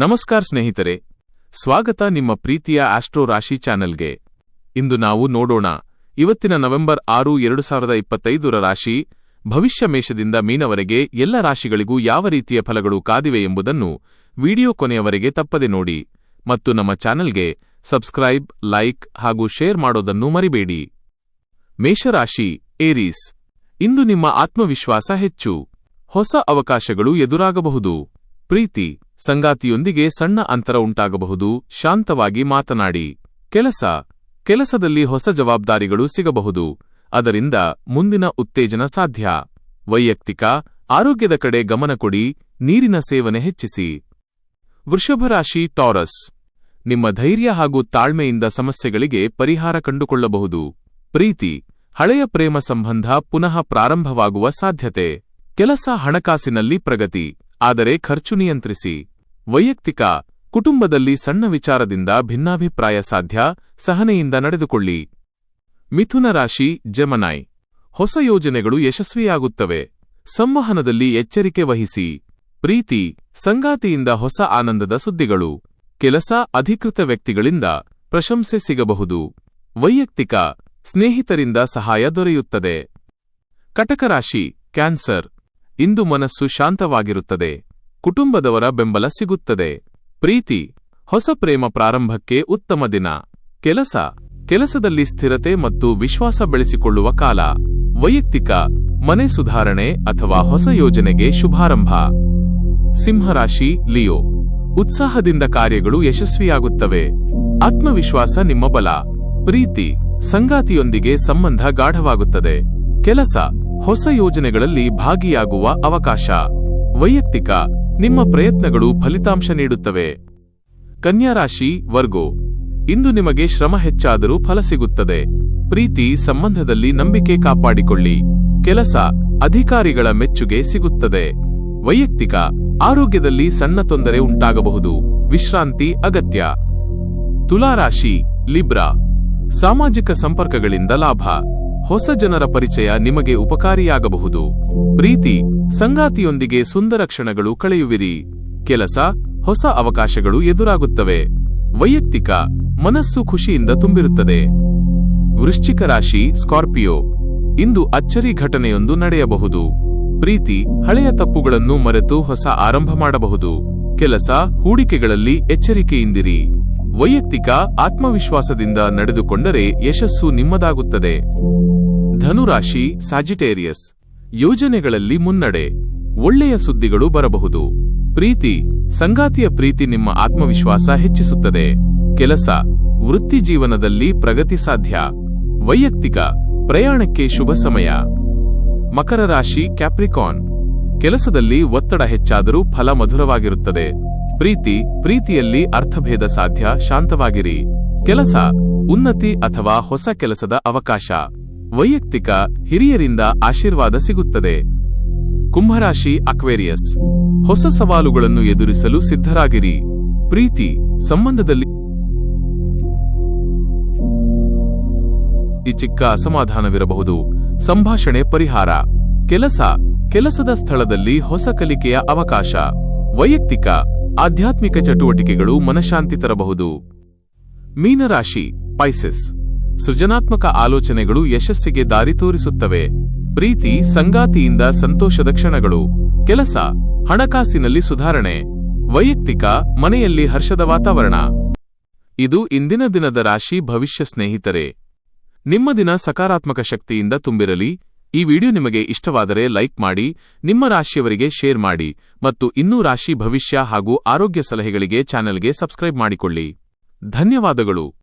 ನಮಸ್ಕಾರ ಸ್ನೇಹಿತರೆ. ಸ್ವಾಗತ ನಿಮ್ಮ ಪ್ರೀತಿಯ ಆಸ್ಟ್ರೋ ರಾಶಿ ಚಾನೆಲ್ಗೆ. ಇಂದು ನಾವು ನೋಡೋಣ, ಇವತ್ತಿನ ನವೆಂಬರ್ ಆರು, ಎರಡು ಸಾವಿರದ ಇಪ್ಪತ್ತೈದರ ರಾಶಿ, ಭವಿಷ್ಯ ಮೇಷದಿಂದ ಮೀನವರೆಗೆ ಎಲ್ಲ ರಾಶಿಗಳಿಗೂ ಯಾವ ರೀತಿಯ ಫಲಗಳು ಕಾದಿವೆ ಎಂಬುದನ್ನು ವಿಡಿಯೋ ಕೊನೆಯವರೆಗೆ ತಪ್ಪದೆ ನೋಡಿ. ಮತ್ತು ನಮ್ಮ ಚಾನೆಲ್ಗೆ ಸಬ್ಸ್ಕ್ರೈಬ್, ಲೈಕ್ ಹಾಗೂ ಶೇರ್ ಮಾಡೋದನ್ನು ಮರಿಬೇಡಿ. ಮೇಷರಾಶಿ, ಏರೀಸ್. ಇಂದು ನಿಮ್ಮ ಆತ್ಮವಿಶ್ವಾಸ ಹೆಚ್ಚು. ಹೊಸ ಅವಕಾಶಗಳು ಎದುರಾಗಬಹುದು. ಪ್ರೀತಿ. ಸಂಗಾತಿಯೊಂದಿಗೆ ಸಣ್ಣ ಅಂತರ ಉಂಟಾಗಬಹುದು. ಶಾಂತವಾಗಿ ಮಾತನಾಡಿ. ಕೆಲಸ. ಕೆಲಸದಲ್ಲಿ ಹೊಸ ಜವಾಬ್ದಾರಿಗಳು ಸಿಗಬಹುದು. ಅದರಿಂದ ಮುಂದಿನ ಉತ್ತೇಜನ ಸಾಧ್ಯ. ವೈಯಕ್ತಿಕ, ಆರೋಗ್ಯದ ಕಡೆ ಗಮನ ಕೊಡಿ. ನೀರಿನ ಸೇವನೆ ಹೆಚ್ಚಿಸಿ. ವೃಷಭರಾಶಿ ಟಾರಸ್. ನಿಮ್ಮ ಧೈರ್ಯ ಹಾಗೂ ತಾಳ್ಮೆಯಿಂದ ಸಮಸ್ಯೆಗಳಿಗೆ ಪರಿಹಾರ ಕಂಡುಕೊಳ್ಳಬಹುದು. ಪ್ರೀತಿ. ಹಳೆಯ ಪ್ರೇಮ ಸಂಬಂಧ ಪುನಃ ಪ್ರಾರಂಭವಾಗುವ ಸಾಧ್ಯತೆ. ಕೆಲಸ ಹಣಕಾಸಿನಲ್ಲಿ ಪ್ರಗತಿ. ಆದರೆ ಖರ್ಚು ನಿಯಂತ್ರಿಸಿ. ವೈಯಕ್ತಿಕ, ಕುಟುಂಬದಲ್ಲಿ ಸಣ್ಣ ವಿಚಾರದಿಂದ ಭಿನ್ನಾಭಿಪ್ರಾಯ ಸಾಧ್ಯ, ಸಹನೆಯಿಂದ ನಡೆದುಕೊಳ್ಳಿ. ಮಿಥುನ ರಾಶಿ ಜಮನಾಯ್ ಹೊಸ ಯೋಜನೆಗಳು ಯಶಸ್ವಿಯಾಗುತ್ತವೆ. ಸಂವಹನದಲ್ಲಿ ಎಚ್ಚರಿಕೆ ವಹಿಸಿ. ಪ್ರೀತಿ, ಸಂಗಾತಿಯಿಂದ ಹೊಸ ಆನಂದದ ಸುದ್ದಿಗಳು. ಕೆಲಸ, ಅಧಿಕೃತ ವ್ಯಕ್ತಿಗಳಿಂದ ಪ್ರಶಂಸೆ ಸಿಗಬಹುದು. ವೈಯಕ್ತಿಕ, ಸ್ನೇಹಿತರಿಂದ ಸಹಾಯ ದೊರೆಯುತ್ತದೆ. ಕಟಕರಾಶಿ ಕ್ಯಾನ್ಸರ್. ಇಂದು ಮನಸ್ಸು ಶಾಂತವಾಗಿರುತ್ತದೆ. ಕುಟುಂಬದವರ ಬೆಂಬಲ ಸಿಗುತ್ತದೆ. ಪ್ರೀತಿ, ಹೊಸ ಪ್ರೇಮ ಪ್ರಾರಂಭಕ್ಕೆ ಉತ್ತಮ ದಿನ. ಕೆಲಸ, ಕೆಲಸದಲ್ಲಿ ಸ್ಥಿರತೆ ಮತ್ತು ವಿಶ್ವಾಸ ಬೆಳೆಸಿಕೊಳ್ಳುವ ಕಾಲ. ವೈಯಕ್ತಿಕ, ಮನೆ ಸುಧಾರಣೆ ಅಥವಾ ಹೊಸ ಯೋಜನೆಗೆ ಶುಭಾರಂಭ. ಸಿಂಹರಾಶಿ, ಲಿಯೋ. ಉತ್ಸಾಹದಿಂದ ಕಾರ್ಯಗಳು ಯಶಸ್ವಿಯಾಗುತ್ತವೆ. ಆತ್ಮವಿಶ್ವಾಸ ನಿಮ್ಮ ಬಲ. ಪ್ರೀತಿ, ಸಂಗಾತಿಯೊಂದಿಗೆ ಸಂಬಂಧ ಗಾಢವಾಗುತ್ತದೆ. ಕೆಲಸ ಹೊಸ ಯೋಜನೆಗಳಲ್ಲಿ ಭಾಗಿಯಾಗುವ ಅವಕಾಶ. ವೈಯಕ್ತಿಕ, ನಿಮ್ಮ ಪ್ರಯತ್ನಗಳು ಫಲಿತಾಂಶ ನೀಡುತ್ತವೆ. ಕನ್ಯಾರಾಶಿ ವರ್ಗೋ. ಇಂದು ನಿಮಗೆ ಶ್ರಮ ಹೆಚ್ಚಾದರೂ ಫಲ ಸಿಗುತ್ತದೆ. ಪ್ರೀತಿ ಸಂಬಂಧದಲ್ಲಿ ನಂಬಿಕೆ ಕಾಪಾಡಿಕೊಳ್ಳಿ. ಕೆಲಸ, ಅಧಿಕಾರಿಗಳ ಮೆಚ್ಚುಗೆ ಸಿಗುತ್ತದೆ. ವೈಯಕ್ತಿಕ, ಆರೋಗ್ಯದಲ್ಲಿ ಸಣ್ಣ ತೊಂದರೆ ಉಂಟಾಗಬಹುದು. ವಿಶ್ರಾಂತಿ ಅಗತ್ಯ. ತುಲಾರಾಶಿ, ಲಿಬ್ರಾ. ಸಾಮಾಜಿಕ ಸಂಪರ್ಕಗಳಿಂದ ಲಾಭ. ಹೊಸ ಜನರ ಪರಿಚಯ ನಿಮಗೆ ಉಪಕಾರಿಯಾಗಬಹುದು. ಪ್ರೀತಿ, ಸಂಗಾತಿಯೊಂದಿಗೆ ಸುಂದರ ಕ್ಷಣಗಳು ಕಳೆಯುವಿರಿ. ಕೆಲಸ, ಹೊಸ ಅವಕಾಶಗಳು ಎದುರಾಗುತ್ತವೆ. ವೈಯಕ್ತಿಕ, ಮನಸ್ಸು ಖುಷಿಯಿಂದ ತುಂಬಿರುತ್ತದೆ. ವೃಶ್ಚಿಕ ರಾಶಿ, ಸ್ಕಾರ್ಪಿಯೋ, ಇಂದು ಅಚ್ಚರಿ ಘಟನೆಯೊಂದು ನಡೆಯಬಹುದು. ಪ್ರೀತಿ, ಹಳೆಯ ತಪ್ಪುಗಳನ್ನು ಮರೆತು ಹೊಸ ಆರಂಭ ಮಾಡಬಹುದು. ಕೆಲಸ, ಹೂಡಿಕೆಗಳಲ್ಲಿ ಎಚ್ಚರಿಕೆಯಿಂದಿರಿ. ವೈಯಕ್ತಿಕ ಆತ್ಮವಿಶ್ವಾಸದಿಂದ ನಡೆದುಕೊಂಡರೆ ಯಶಸ್ಸು ನಿಮ್ಮದಾಗುತ್ತದೆ. ಧನುರಾಶಿ ಸಾಜಿಟೇರಿಯಸ್ ಯೋಜನೆಗಳಲ್ಲಿ ಮುನ್ನಡೆ. ಒಳ್ಳೆಯ ಸುದ್ದಿಗಳು ಬರಬಹುದು. ಪ್ರೀತಿ. ಸಂಗಾತಿಯ ಪ್ರೀತಿ ನಿಮ್ಮ ಆತ್ಮವಿಶ್ವಾಸ ಹೆಚ್ಚಿಸುತ್ತದೆ. ಕೆಲಸ. ವೃತ್ತಿ ಜೀವನದಲ್ಲಿ ಪ್ರಗತಿ ಸಾಧ್ಯ. ವೈಯಕ್ತಿಕ. ಪ್ರಯಾಣಕ್ಕೆ ಶುಭ ಸಮಯ. ಮಕರ ರಾಶಿ ಕ್ಯಾಪ್ರಿಕಾನ್ ಕೆಲಸದಲ್ಲಿ ಒತ್ತಡ ಹೆಚ್ಚಾದರೂ ಫಲ ಮಧುರವಾಗಿರುತ್ತದೆ. ಪ್ರೀತಿ, ಪ್ರೀತಿಯಲ್ಲಿ ಅರ್ಥಭೇದ ಸಾಧ್ಯ, ಶಾಂತವಾಗಿರಿ. ಕೆಲಸ, ಉನ್ನತಿ ಅಥವಾ ಹೊಸ ಕೆಲಸದ ಅವಕಾಶ. ವೈಯಕ್ತಿಕ, ಹಿರಿಯರಿಂದ ಆಶೀರ್ವಾದ ಸಿಗುತ್ತದೆ. ಕುಂಭರಾಶಿ ಅಕ್ವೇರಿಯಸ್, ಹೊಸ ಸವಾಲುಗಳನ್ನು ಎದುರಿಸಲು ಸಿದ್ಧರಾಗಿರಿ. ಪ್ರೀತಿ, ಸಂಬಂಧದಲ್ಲಿ ಈ ಚಿಕ್ಕ ಅಸಮಾಧಾನವಿರಬಹುದು. ಸಂಭಾಷಣೆ ಪರಿಹಾರ. ಕೆಲಸ, ಕೆಲಸದ ಸ್ಥಳದಲ್ಲಿ ಹೊಸ ಕಲಿಕೆಯ ಅವಕಾಶ. ವೈಯಕ್ತಿಕ ಆಧ್ಯಾತ್ಮಿಕ ಚಟುವಟಿಕೆಗಳು ಮನಶಾಂತಿ ತರಬಹುದು. ಮೀನರಾಶಿ ಪೈಸೆಸ್ ಸೃಜನಾತ್ಮಕ ಆಲೋಚನೆಗಳು ಯಶಸ್ಸಿಗೆ ದಾರಿ ತೋರಿಸುತ್ತವೆ. ಪ್ರೀತಿ, ಸಂಗಾತಿಯಿಂದ ಸಂತೋಷದ ಕ್ಷಣಗಳು. ಕೆಲಸ, ಹಣಕಾಸಿನಲ್ಲಿ ಸುಧಾರಣೆ. ವೈಯಕ್ತಿಕ, ಮನೆಯಲ್ಲಿ ಹರ್ಷದ ವಾತಾವರಣ. ಇದು ಇಂದಿನ ದಿನದ ರಾಶಿ ಭವಿಷ್ಯ ಸ್ನೇಹಿತರೆ. ನಿಮ್ಮ ದಿನ ಸಕಾರಾತ್ಮಕ ಶಕ್ತಿಯಿಂದ ತುಂಬಿರಲಿ. ಈ ವಿಡಿಯೋ ನಿಮಗೆ ಇಷ್ಟವಾದರೆ ಲೈಕ್ ಮಾಡಿ, ನಿಮ್ಮ ರಾಶಿಯವರಿಗೆ ಶೇರ್ ಮಾಡಿ ಮತ್ತು ಇನ್ನೂ ರಾಶಿ ಭವಿಷ್ಯ ಹಾಗೂ ಆರೋಗ್ಯ ಸಲಹೆಗಳಿಗೆ ಚಾನೆಲ್ಗೆ ಸಬ್ಸ್ಕ್ರೈಬ್ ಮಾಡಿಕೊಳ್ಳಿ. ಧನ್ಯವಾದಗಳು.